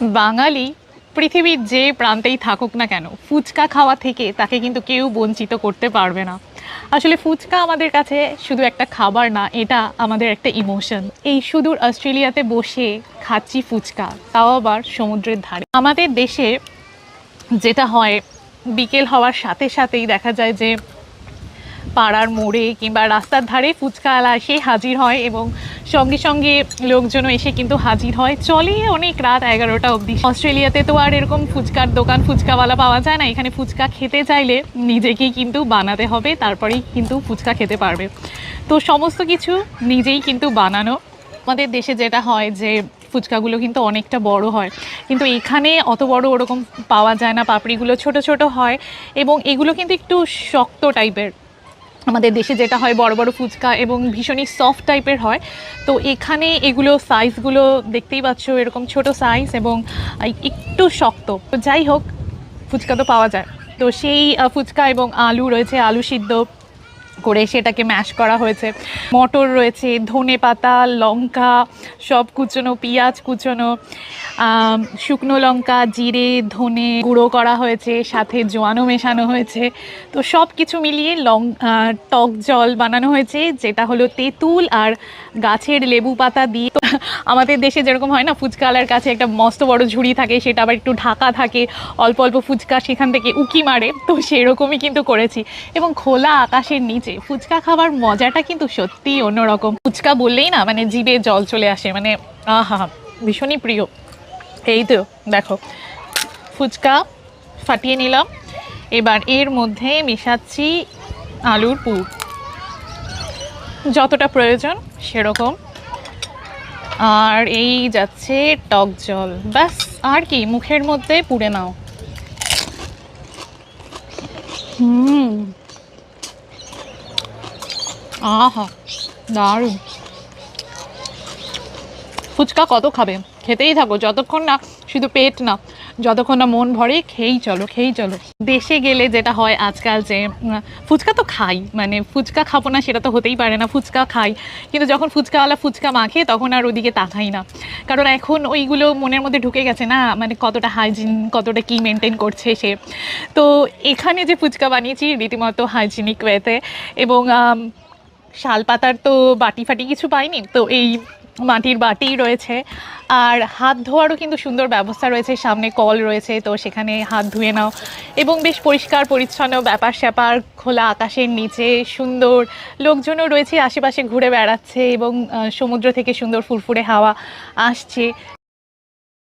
বাঙালি পৃথিবীর যে প্রান্তেই থাকুক না কেন, ফুচকা খাওয়া থেকে তাকে কিন্তু কেউ বঞ্চিত করতে পারবে না। আসলে ফুচকা আমাদের কাছে শুধু একটা খাবার না, এটা আমাদের একটা ইমোশন এই সুদূর অস্ট্রেলিয়াতে বসে খাচ্ছি ফুচকা, তাও আবার সমুদ্রের ধারে। আমাদের দেশে যেটা হয়, বিকেল হওয়ার সাথে সাথেই দেখা যায় যে পাড়ার মোড়ে কিংবা রাস্তার ধারে ফুচকাওয়ালা এসে হাজির হয় এবং সঙ্গে সঙ্গে লোকজনও এসে কিন্তু হাজির হয়। চলে অনেক রাত এগারোটা অবধি। অস্ট্রেলিয়াতে তো আর এরকম ফুচকার দোকান, ফুচকাওয়ালা পাওয়া যায় না। এখানে ফুচকা খেতে চাইলে নিজেকেই কিন্তু বানাতে হবে, তারপরেই কিন্তু ফুচকা খেতে পারবে। তো সমস্ত কিছু নিজেই কিন্তু বানানো। আমাদের দেশে যেটা হয় যে ফুচকাগুলো কিন্তু অনেকটা বড় হয়। কিন্তু এখানে অত বড় ওরকম পাওয়া যায় না, পাপড়িগুলো ছোট ছোট হয় এবং এগুলো কিন্তু একটু শক্ত টাইপের আমাদের দেশে যেটা হয়, বড় বড় ফুচকা এবং ভীষণই সফট টাইপের হয়। তো এখানে এগুলো সাইজগুলো দেখতেই পাচ্ছ, এরকম ছোট সাইজ এবং একটু শক্ত। তো যাই হোক, ফুচকা তো পাওয়া যায়। তো সেই ফুচকা এবং আলু রয়েছে, আলু সিদ্ধ। করে সেটাকে ম্যাশ করা হয়েছে। মটর রয়েছে, ধনে পাতা, লঙ্কা, সব কুচনো, পেঁয়াজ কুচনো শুকনো লঙ্কা, জিরে, ধনে গুঁড়ো করা হয়েছে, সাথে জোয়ানো মেশানো হয়েছে। তো সব কিছু মিলিয়ে লং টক জল বানানো হয়েছে, যেটা হলো তেঁতুল আর গাছের লেবু পাতা দিয়ে। আমাদের দেশে যেরকম হয় না ফুচকালার কাছে একটা মস্ত বড় ঝুড়ি থাকে, সেটা আবার একটু ঢাকা থাকে, অল্প অল্প ফুচকা সেখান থেকে উকি মারে। তো সেরকমই কিন্তু করেছি। এবং খোলা আকাশের নিচে ফুচকা খাওয়ার মজাটা কিন্তু সত্যিই অন্যরকম। ফুচকা বললেই না মানে জিভে জল চলে আসে মানে আহা, ভীষণই প্রিয়। এই তো, দেখো, ফুচকা ফাটিয়ে নিলাম। এবার এর মধ্যে মেশাচ্ছি আলুর পুর। যতটা প্রয়োজন, সেরকম। আর এই যাচ্ছে টক জল। ব্যাস, আর কি, মুখের মধ্যে পুড়ে নাও। হুম। আহা, দারুণ। ফুচকা কত খাবে? খেতেই থাকো, যতক্ষণ না, শুধু পেট না, যতক্ষণ না মন ভরে, খেয়েই চলো খেয়েই চলো। দেশে গেলে যেটা হয় আজকাল যে ফুচকা তো খাই মানে ফুচকা খাব না সেটা তো হতেই পারে না, ফুচকা খাই। কিন্তু যখন ফুচকাওয়ালা ফুচকা মাখে, তখন আর ওদিকে তাকাই না। কারণ এখন ওইগুলো মনের মধ্যে ঢুকে গেছে না মানে কতটা হাইজিন কতটা কি মেনটেন করছে সে। তো এখানে যে ফুচকা বানিয়েছি, রীতিমতো হাইজিনিক ওয়েতে এবং শাল পাতার তো বাটি ফাটি কিছু পাইনি, তো এই মাটির বাটিই রয়েছে। আর হাত ধোয়ারও কিন্তু সুন্দর ব্যবস্থা রয়েছে, সামনে কল রয়েছে, তো সেখানে হাত ধুয়ে নাও। এবং বেশ পরিষ্কার, পরিচ্ছন্ন, ব্যাপার স্যাপার, খোলা আকাশের নিচে, সুন্দর। লোকজনও রয়েছে, আশেপাশে ঘুরে বেড়াচ্ছে এবং সমুদ্র থেকে সুন্দর ফুরফুরে হাওয়া আসছে।